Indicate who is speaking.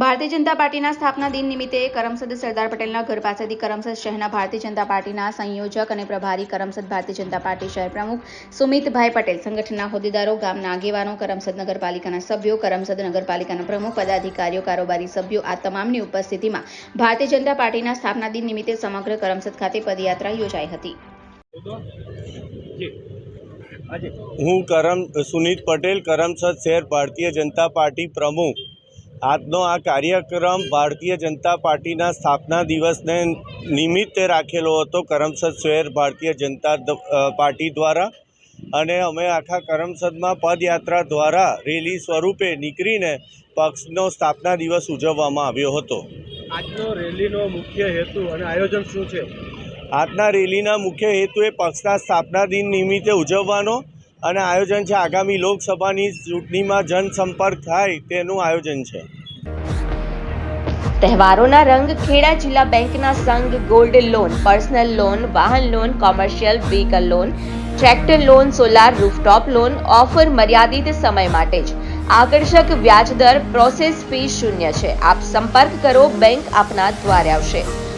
Speaker 1: ભારતીય જનતા પાર્ટીના સ્થાપના દિન નિમિત્તે કરમસદ સરદાર પટેલના ઘર પાસેથી કરમસદ શહેરના ભારતીય જનતા પાર્ટીના સંયોજક અને પ્રભારી કરમસદ ભારતીય જનતા પાર્ટી શહેર પ્રમુખ સુમિતભાઈ પટેલ, સંગઠનના હોદ્દેદારો, ગામના આગેવાનો, કરમસદ નગરપાલિકાના સભ્યો, કરમસદ નગરપાલિકાના પ્રમુખ, પદાધિકારીઓ, કારોબારી સભ્યો આ તમામની ઉપસ્થિતિમાં ભારતીય જનતા પાર્ટીના સ્થાપના દિન નિમિત્તે સમગ્ર કરમસદ ખાતે પદયાત્રા યોજાઈ હતી.
Speaker 2: હું કરમ, સુનિત પટેલ, કરમસદ શહેર ભારતીય જનતા પાર્ટી પ્રમુખ. આજનો આ કાર્યક્રમ ભારતીય જનતા પાર્ટીના સ્થાપના દિવસને નિમિત્તે રાખેલો હતો કરમસદ શહેર ભારતીય જનતા પાર્ટી દ્વારા. અને અમે આખા કરમસદમાં પદયાત્રા દ્વારા રેલી સ્વરૂપે નીકળીને પક્ષનો સ્થાપના દિવસ ઉજવવામાં આવ્યો હતો.
Speaker 3: આજનો રેલીનો મુખ્ય હેતુ અને આયોજન શું છે?
Speaker 2: આજના રેલીના મુખ્ય હેતુ એ પક્ષના સ્થાપના દિન નિમિત્તે ઉજવવાનો અને આયોજન છે આગામી લોકસભાની ચૂંટણીમાં જનસંપર્ક થાય તેનું આયોજન છે.
Speaker 4: તહેવારોના રંગ ખેડા જિલ્લા બેંકના સંઘ ગોલ્ડ લોન, પર્સનલ લોન, વાહન loan, commercial vehicle loan, tractor loan, solar rooftop loan, offer મર્યાદિત સમય માટે જ. આકર્ષક વ્યાજદર પ્રોસેસ ફી શૂન્ય છે. આપ સંપર્ક કરો, બેંક આપના દ્વારે આવશે.